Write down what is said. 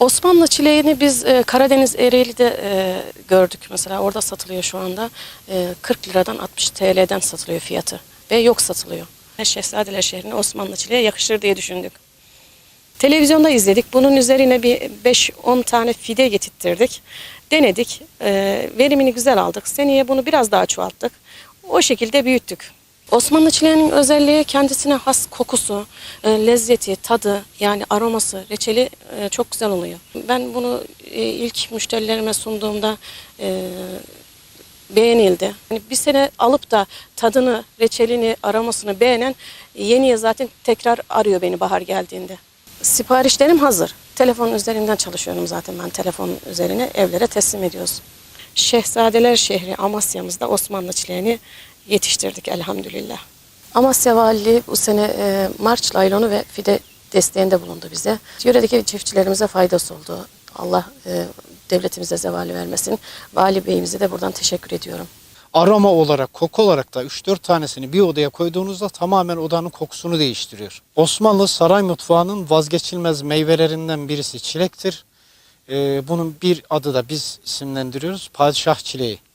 Osmanlı çileğini biz e, Karadeniz Ereğli'de e, gördük mesela orada satılıyor şu anda. E, 40 liradan 60 TL'den satılıyor fiyatı ve yok satılıyor. Şehzadeler şehrine Osmanlı çileği yakışır diye düşündük. Televizyonda izledik. Bunun üzerine bir 5-10 tane fide getirttirdik. Denedik. E, verimini güzel aldık. Seneye bunu biraz daha çoğalttık. O şekilde büyüttük. Osmanlı çileğinin özelliği kendisine has kokusu, e, lezzeti, tadı yani aroması, reçeli e, çok güzel oluyor. Ben bunu e, ilk müşterilerime sunduğumda beğenildi. Yani bir sene alıp da tadını, reçelini, aromasını beğenen yeniye zaten tekrar arıyor beni bahar geldiğinde. Siparişlerim hazır. Telefon üzerinden çalışıyorum zaten ben telefon üzerine evlere teslim ediyoruz. Şehzadeler şehri Amasya'mızda Osmanlı çileğini yetiştirdik elhamdülillah. Amasya Valiliği bu sene e, Març laylonu ve fide desteğinde bulundu bize. Yöredeki çiftçilerimize faydası oldu. Allah e, devletimize zeval vermesin. Vali Beyimize de buradan teşekkür ediyorum. Aroma olarak, koku olarak da 3-4 tanesini bir odaya koyduğunuzda tamamen odanın kokusunu değiştiriyor. Osmanlı saray mutfağının vazgeçilmez meyvelerinden birisi çilektir. Ee, bunun bir adı da biz isimlendiriyoruz padişah çileği.